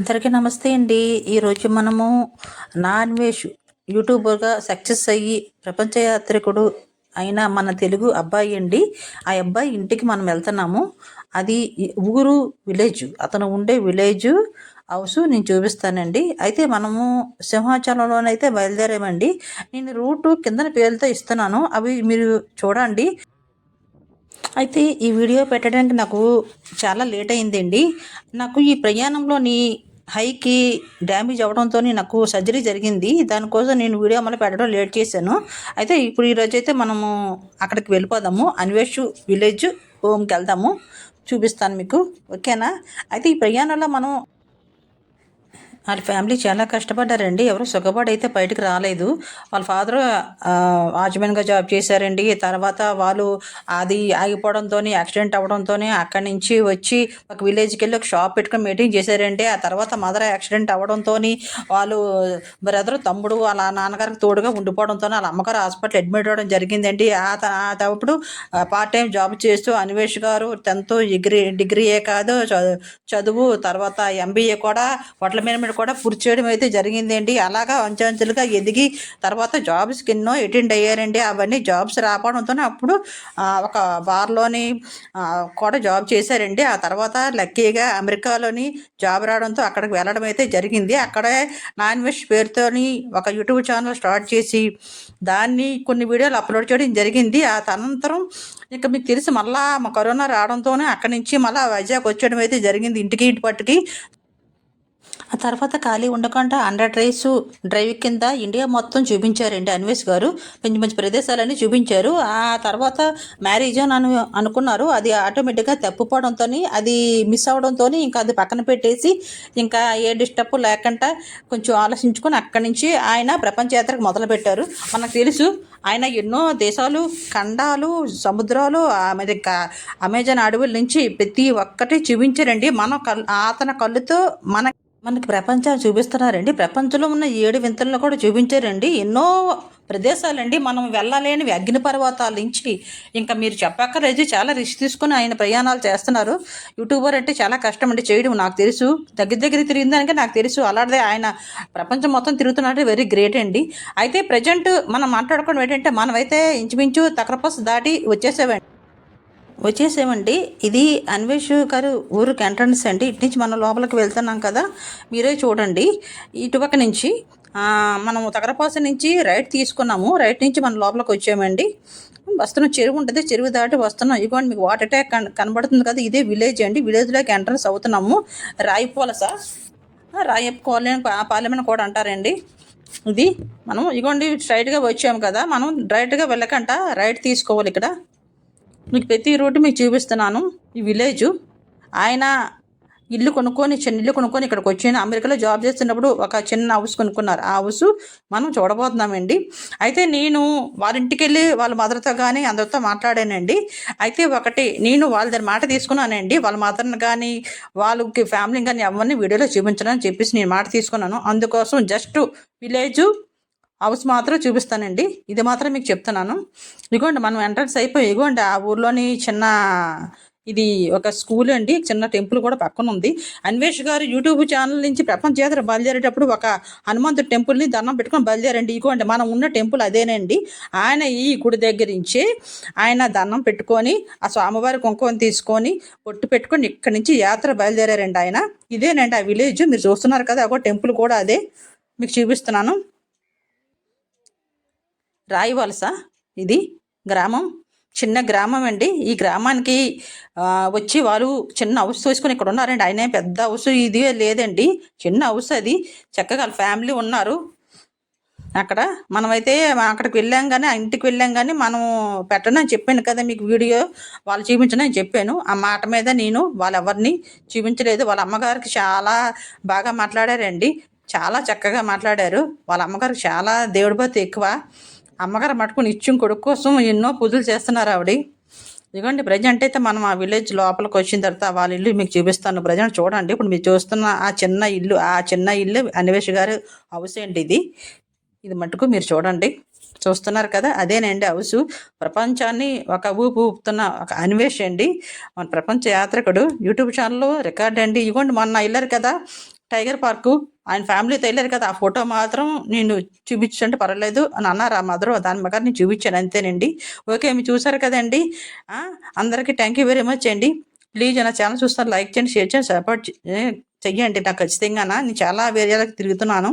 అందరికీ నమస్తే అండి. ఈరోజు మనము నాన్ వెజ్ యూట్యూబర్గా సక్సెస్ అయ్యి ప్రపంచ యాత్రికుడు అయిన మన తెలుగు అబ్బాయి అండి. ఆ అబ్బాయి ఇంటికి మనం వెళ్తున్నాము. అది ఊరు విలేజ్. అతను ఉండే విలేజ్ హౌస్ నేను చూపిస్తానండి. అయితే మనము సింహాచలంలోనైతే బయలుదేరామండి. నేను రూటు కిందన పేర్లతో ఇస్తున్నాను. అవి మీరు చూడండి. అయితే ఈ వీడియో పెట్టడానికి నాకు చాలా లేట్ అయిందండి. నాకు ఈ ప్రయాణంలోని హైకి డ్యామేజ్ అవడంతో నాకు సర్జరీ జరిగింది. దానికోసం నేను వీడియో మళ్ళీ పెట్టడం లేట్ చేశాను. అయితే ఇప్పుడు ఈరోజు అయితే మనము అక్కడికి వెళ్ళిపోదాము. అన్వేష్ విలేజ్ హోమ్కి వెళ్దాము. చూపిస్తాను మీకు. ఓకేనా? అయితే ఈ ప్రయాణంలో మనం వాళ్ళ ఫ్యామిలీ చాలా కష్టపడ్డారండి. ఎవరు సుఖపడైతే బయటకు రాలేదు. వాళ్ళ ఫాదర్ వాచ్మెన్గా జాబ్ చేశారండి. తర్వాత వాళ్ళు అది ఆగిపోవడంతో యాక్సిడెంట్ అవ్వడంతో అక్కడి నుంచి వచ్చి ఒక విలేజ్కి వెళ్ళి ఒక షాప్ పెట్టుకొని మీటింగ్ చేశారండి. ఆ తర్వాత మదర్ యాక్సిడెంట్ అవ్వడంతో వాళ్ళు బ్రదర్ తమ్ముడు వాళ్ళ నాన్నగారికి తోడుగా ఉండిపోవడంతో వాళ్ళ అమ్మగారు హాస్పిటల్ అడ్మిట్ అవ్వడం జరిగిందండి. ఆ ఆ తప్పుడు పార్ట్ టైం జాబ్ చేస్తూ అన్వేష్ గారు టెన్త్ డిగ్రీ డిగ్రీయే కాదు చదువు తర్వాత ఎంబీఏ కూడా హోటల్ మేనేజ్మెంట్ కూడా పూర్తి చేయడం అయితే జరిగిందండి. అలాగా అంచెంచెలుగా ఎదిగి తర్వాత జాబ్స్కి ఎన్నో అటెండ్ అయ్యారండి. అవన్నీ జాబ్స్ రావడంతో అప్పుడు ఒక బార్లోని కూడా జాబ్ చేశారండి. ఆ తర్వాత లక్కీగా అమెరికాలోని జాబ్ రావడంతో అక్కడికి వెళ్ళడం అయితే జరిగింది. అక్కడే నాన్ వెజ్ పేరుతోని ఒక యూట్యూబ్ ఛానల్ స్టార్ట్ చేసి దాన్ని కొన్ని వీడియోలు అప్లోడ్ చేయడం జరిగింది. ఆ అనంతరం ఇక మీకు తెలిసి మళ్ళా మా కరోనా రావడంతోనే అక్కడి నుంచి మళ్ళీ వైజాగ్ వచ్చేయడం అయితే జరిగింది. ఇంటికి ఇంటి పట్టుకి. ఆ తర్వాత ఖాళీ ఉండకుండా హండ్రెడ్ రైస్ డ్రైవ్ కింద ఇండియా మొత్తం చూపించారండి అన్వేష్ గారు. మంచి మంచి ప్రదేశాలన్నీ చూపించారు. ఆ తర్వాత మ్యారేజ్ అని అను- అనుకున్నారు. అది ఆటోమేటిక్గా తప్పిపోవడంతో అది మిస్ అవడంతో ఇంకా అది పక్కన పెట్టేసి ఇంకా ఏ డిస్టర్బ్ లేకుండా కొంచెం ఆలోచించుకొని అక్కడి నుంచి ఆయన ప్రపంచ యాత్రకు మొదలుపెట్టారు మనకు తెలుసు ఆయన ఎన్నో దేశాలు ఖండాలు సముద్రాలు ఆమె అమెజాన్ అడవుల నుంచి ప్రతి ఒక్కటి చూపించారండి. మన కళ్ళు అతని కళ్ళుతో మన మనకి ప్రపంచాన్ని చూపిస్తున్నారండి. ప్రపంచంలో ఉన్న ఏడు వింతలను కూడా చూపించారండి. ఎన్నో ప్రదేశాలండి. మనం వెళ్ళలేని అగ్ని పర్వతాల నుంచి ఇంకా మీరు చెప్పక్కర్లేదు. చాలా రిస్క్ తీసుకుని ఆయన ప్రయాణాలు చేస్తున్నారు. యూట్యూబర్ అంటే చాలా కష్టం అండి చేయడం నాకు తెలుసు. దగ్గర దగ్గర తిరిగిన దానికే నాకు తెలుసు. అలాంటిదే ఆయన ప్రపంచం మొత్తం తిరుగుతున్నట్టు వెరీ గ్రేట్ అండి. అయితే ప్రజెంట్ మనం మాట్లాడుకోవడం ఏంటంటే మనమైతే ఇంచుమించు తక్రపస్ దాటి వచ్చేసేవండి వచ్చేసేమండి. ఇది అన్వేష్ గారు ఊరికి ఎంట్రన్స్ అండి. ఇటు నుంచి మనం లోపలికి వెళ్తున్నాం కదా మీరే చూడండి. ఇటుపక్క నుంచి మనం మనము తగరపాస నుంచి రైట్ తీసుకున్నాము. రైట్ నుంచి మనం లోపలికి వచ్చామండి. వస్తున్నాం చెరువు ఉంటుంది. చెరువు దాటి వస్తున్నాం. ఇదిగోండి మీకు వాటర్ అటాక్ కన్- కనబడుతుంది కదా ఇదే విలేజ్ అండి. విలేజ్లోకి ఎంట్రన్స్ అవుతున్నాము. రాయిపోలస రాయప్ కాలనీ పార్లమెంట్ కూడా అంటారండి. ఇది మనం ఇగోండి స్ట్రైట్గా వచ్చాము కదా. మనం డైరెక్ట్గా వెళ్ళకంట. రైట్ తీసుకోవాలి ఇక్కడ. మీకు ప్రతి రూట్ మీకు చూపిస్తున్నాను. ఈ విలేజ్. ఆయన ఇల్లు కొనుక్కొని చిన్న ఇల్లు కొనుక్కొని ఇక్కడికి వచ్చిన అమెరికాలో జాబ్ చేస్తున్నప్పుడు ఒక చిన్న హౌస్ కొనుక్కున్నారు. ఆ హౌస్ మనం చూడబోతున్నామండి. అయితే నేను వాళ్ళ ఇంటికి వెళ్ళి వాళ్ళ మదర్తో కానీ అందరితో మాట్లాడానండి. అయితే ఒకటి నేను వాళ్ళ దగ్గర మాట తీసుకున్నానండి. వాళ్ళ మదర్ని కానీ వాళ్ళకి ఫ్యామిలీ కానీ ఎవరిని వీడియోలో చూపించడానికి చెప్పేసి నేను మాట తీసుకున్నాను. అందుకోసం జస్ట్ విలేజ్ హౌస్ మాత్రం చూపిస్తానండి. ఇది మాత్రం మీకు చెప్తున్నాను. ఇదిగోండి మనం ఎంట్రన్స్ అయిపోయి ఇదిగోండి ఆ ఊర్లోని చిన్న ఇది ఒక స్కూల్ అండి. చిన్న టెంపుల్ కూడా పక్కన ఉంది. అన్వేష్ గారు యూట్యూబ్ ఛానల్ నుంచి ప్రపంచ యాత్ర బయలుదేరేటప్పుడు ఒక హనుమంతుడు టెంపుల్ని దండం పెట్టుకొని బయలుదేరండి. ఇదిగోండి మనం ఉన్న టెంపుల్ అదేనండి. ఆయన ఈ గుడి దగ్గర నుంచి ఆయన దండం పెట్టుకొని ఆ స్వామివారి కుంకుమం తీసుకొని పొట్టు పెట్టుకొని ఇక్కడి నుంచి యాత్ర బయలుదేరారండి ఆయన. ఇదేనండి ఆ విలేజ్. మీరు చూస్తున్నారు కదా ఒక టెంపుల్ కూడా అదే. మీకు చూపిస్తున్నాను. రాయివలస ఇది గ్రామం. చిన్న గ్రామం అండి. ఈ గ్రామానికి వచ్చి వాళ్ళు చిన్న హౌస్ తీసుకొని ఇక్కడ ఉన్నారండి. ఆయన పెద్ద హౌస్. ఇది లేదండి. చిన్న హౌస్ అది. చక్కగా వాళ్ళ ఫ్యామిలీ ఉన్నారు. అక్కడ మనమైతే అక్కడికి వెళ్ళాం కానీ ఆ ఇంటికి వెళ్ళాం కానీ మనం పెట్టనని చెప్పాను కదా మీకు వీడియో. వాళ్ళు చూపించనని చెప్పాను. ఆ మాట మీద నేను వాళ్ళెవరిని చూపించలేదు. వాళ్ళ అమ్మగారికి చాలా బాగా మాట్లాడారండి. చాలా చక్కగా మాట్లాడారు. వాళ్ళ అమ్మగారికి చాలా దేవుడి భక్తి ఎక్కువ. అమ్మగారు మట్టుకుని ఇచ్చిన కొడుకు కోసం ఎన్నో పూజలు చేస్తున్నారు ఆవిడ. ఇదిగోండి ప్రజెంట్ అయితే మనం ఆ విలేజ్ లోపలికి వచ్చిన తర్వాత వాళ్ళ ఇల్లు మీకు చూపిస్తాను. ప్రజెంట్ చూడండి. ఇప్పుడు మీరు చూస్తున్న ఆ చిన్న ఇల్లు ఆ చిన్న ఇల్లు అన్వేష్ గారు హౌస్ ఏంటి ఇది. ఇది మటుకు మీరు చూడండి. చూస్తున్నారు కదా అదేనండి హౌసు. ప్రపంచాన్ని ఒక ఊపు ఊపుతున్న ఒక అన్వేష్ అండి. మన ప్రపంచ యాత్రికుడు. యూట్యూబ్ ఛానల్లో రికార్డ్ అండి. ఇవ్వండి మొన్న వెళ్ళారు కదా టైగర్ పార్కు. ఆయన ఫ్యామిలీతో వెళ్ళారు కదా ఆ ఫోటో మాత్రం నేను చూపించంటే పర్వాలేదు అని అన్నారు ఆ మదర్ దాని ప్రకారం నేను చూపించాను అంతేనండి. ఓకే మీరు చూసారు కదండి. అందరికీ థ్యాంక్ యూ వెరీ మచ్ అండి. ప్లీజ్ నా ఛానల్ చూస్తాను లైక్ చేయండి షేర్ చేయండి సపోర్ట్ చెయ్యండి నాకు ఖచ్చితంగా నేను చాలా ఏరియాలకు తిరుగుతున్నాను.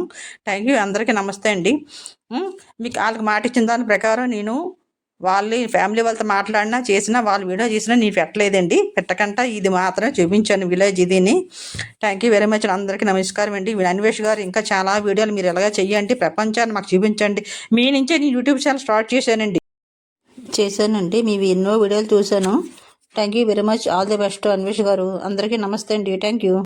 థ్యాంక్ యూ అందరికీ నమస్తే అండి. మీకు వాళ్ళకి మాట ఇచ్చిన దాని ప్రకారం నేను వాళ్ళని ఫ్యామిలీ వాళ్ళతో మాట్లాడినా చేసినా వాళ్ళు వీడియో చేసినా నేను పెట్టలేదండి. పెట్టకుండా ఇది మాత్రం చూపించాను విలేజ్ ఇదిని. థ్యాంక్ యూ వెరీ మచ్ అందరికీ నమస్కారం అండి. అన్వేష్ గారు ఇంకా చాలా వీడియోలు మీరు ఎలాగ చెయ్యండి ప్రపంచాన్ని మాకు చూపించండి. మీ నుంచే నేను యూట్యూబ్ ఛానల్ స్టార్ట్ చేశానండి. చేశానండి. మీవి ఎన్నో వీడియోలు చూశాను. Thank you very much all the best Anvesh garu. అందరికీ నమస్తే అండి. Thank you